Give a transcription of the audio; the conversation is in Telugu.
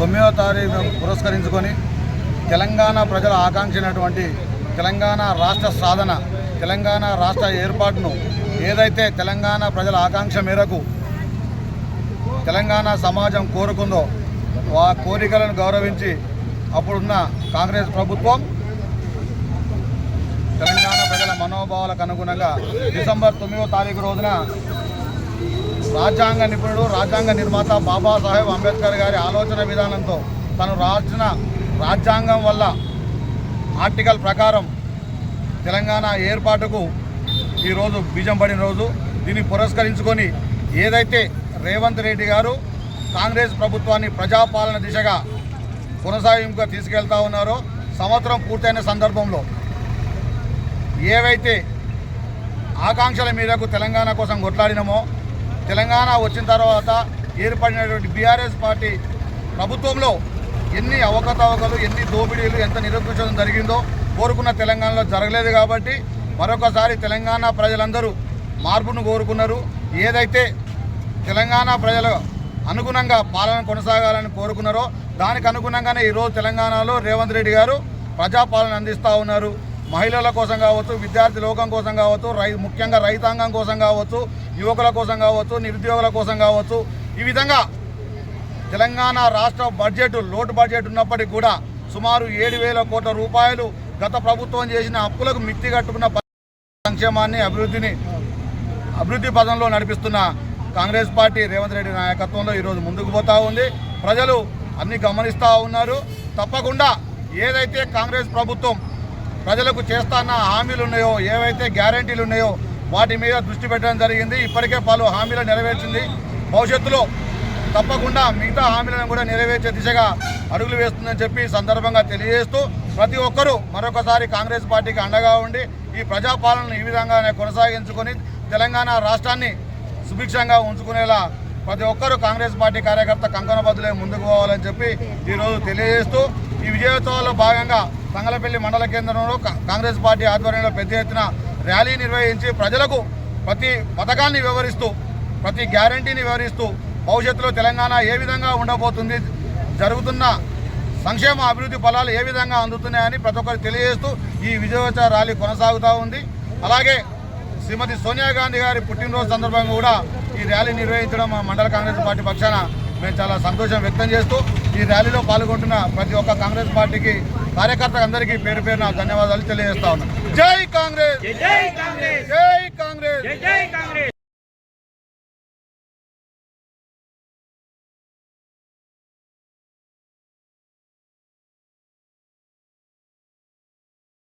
తొమ్మిదవ తారీఖు పురస్కరించుకొని తెలంగాణ ప్రజల ఆకాంక్షించినటువంటి తెలంగాణ రాష్ట్ర సాధన తెలంగాణ రాష్ట్ర ఏర్పాటును ఏదైతే తెలంగాణ ప్రజల ఆకాంక్ష మేరకు తెలంగాణ సమాజం కోరుకుందో ఆ కోరికలను గౌరవించి అప్పుడున్న కాంగ్రెస్ ప్రభుత్వం తెలంగాణ ప్రజల మనోభావాలకు అనుగుణంగా డిసెంబర్ తొమ్మిదో తారీఖు రోజున రాజ్యాంగ నిపుణుడు రాజ్యాంగ నిర్మాత బాబాసాహెబ్ అంబేద్కర్ గారి ఆలోచన విధానంతో తను రాసిన రాజ్యాంగం వల్ల ఆర్టికల్ ప్రకారం తెలంగాణ ఏర్పాటుకు ఈరోజు బీజం పడిన రోజు దీన్ని పురస్కరించుకొని ఏదైతే రేవంత్ రెడ్డి గారు కాంగ్రెస్ ప్రభుత్వాన్ని ప్రజాపాలన దిశగా కొనసాగింపుగా తీసుకెళ్తా ఉన్నారో సంవత్సరం పూర్తయిన సందర్భంలో ఏవైతే ఆకాంక్షల మేరకు తెలంగాణ కోసం కొట్లాడినమో తెలంగాణ వచ్చిన తర్వాత ఏర్పడినటువంటి బీఆర్ఎస్ పార్టీ ప్రభుత్వంలో ఎన్ని అవకతవకలు ఎన్ని దోపిడీలు ఎంత నిరూపించడం జరిగిందో కోరుకున్న తెలంగాణలో జరగలేదు కాబట్టి మరొకసారి తెలంగాణ ప్రజలందరూ మార్పును కోరుకున్నారు. ఏదైతే తెలంగాణ ప్రజలు అనుగుణంగా పాలన కొనసాగాలని కోరుకున్నారో దానికి అనుగుణంగానే ఈరోజు తెలంగాణలో రేవంత్ రెడ్డి గారు ప్రజాపాలన అందిస్తూ ఉన్నారు. మహిళల కోసం కావచ్చు విద్యార్థి లోకం కోసం కావచ్చు రై ముఖ్యంగా రైతాంగం కోసం కావచ్చు యువకుల కోసం కావచ్చు నిరుద్యోగుల కోసం కావచ్చు ఈ విధంగా తెలంగాణ రాష్ట్ర బడ్జెట్ లోటు బడ్జెట్ ఉన్నప్పటికీ కూడా సుమారు ఏడు వేల కోట్ల రూపాయలు గత ప్రభుత్వం చేసిన అప్పులకు మిత్తి కట్టుకున్న సంక్షేమాన్ని అభివృద్ధిని అభివృద్ధి పదంలో నడిపిస్తున్న కాంగ్రెస్ పార్టీ రేవంత్ రెడ్డి నాయకత్వంలో ఈరోజు ముందుకు పోతా ఉంది. ప్రజలు అన్ని గమనిస్తూ ఉన్నారు. తప్పకుండా ఏదైతే కాంగ్రెస్ ప్రభుత్వం ప్రజలకు చేస్తాన్న హామీలు ఉన్నాయో ఏవైతే గ్యారంటీలు ఉన్నాయో వాటి మీద దృష్టి పెట్టడం జరిగింది. ఇప్పటికే పలు హామీలు నెరవేర్చింది. భవిష్యత్తులో తప్పకుండా మిగతా హామీలను కూడా నెరవేర్చే దిశగా అడుగులు వేస్తుందని చెప్పి సందర్భంగా తెలియజేస్తూ ప్రతి ఒక్కరూ మరొకసారి కాంగ్రెస్ పార్టీకి అండగా ఉండి ఈ ప్రజాపాలనను ఈ విధంగానే కొనసాగించుకొని తెలంగాణ రాష్ట్రాన్ని సుభిక్షంగా ఉంచుకునేలా ప్రతి ఒక్కరూ కాంగ్రెస్ పార్టీ కార్యకర్త కంకణ బదులే ముందుకు పోవాలని చెప్పి ఈరోజు తెలియజేస్తూ ఈ విజయోత్సవాల్లో భాగంగా తంగలపల్లి మండల కేంద్రంలో కాంగ్రెస్ పార్టీ ఆధ్వర్యంలో పెద్ద ఎత్తున ర్యాలీ నిర్వహించి ప్రజలకు ప్రతి పథకాన్ని వివరిస్తూ ప్రతి గ్యారంటీని వివరిస్తూ భవిష్యత్తులో తెలంగాణ ఏ విధంగా ఉండబోతుంది జరుగుతున్న సంక్షేమ అభివృద్ధి ఫలాలు ఏ విధంగా అందుతున్నాయని ప్రతి ఒక్కరు తెలియజేస్తూ ఈ విజయోత్సవ ర్యాలీ కొనసాగుతూ ఉంది. అలాగే శ్రీమతి సోనియా గాంధీ గారి పుట్టినరోజు సందర్భంగా కూడా ఈ ర్యాలీ నిర్వహించడం మా మండల కాంగ్రెస్ పార్టీ పక్షాన మేము చాలా సంతోషం వ్యక్తం చేస్తూ ఈ ర్యాలీలో పాల్గొంటున్న ప్రతి ఒక్క కాంగ్రెస్ పార్టీకి కార్యకర్త అందరికీ పేరు పేరున ధన్యవాదాలు తెలియజేస్తా ఉన్నాను జై కాంగ్రెస్! జై కాంగ్రెస్! జై కాంగ్రెస్! జై కాంగ్రెస్!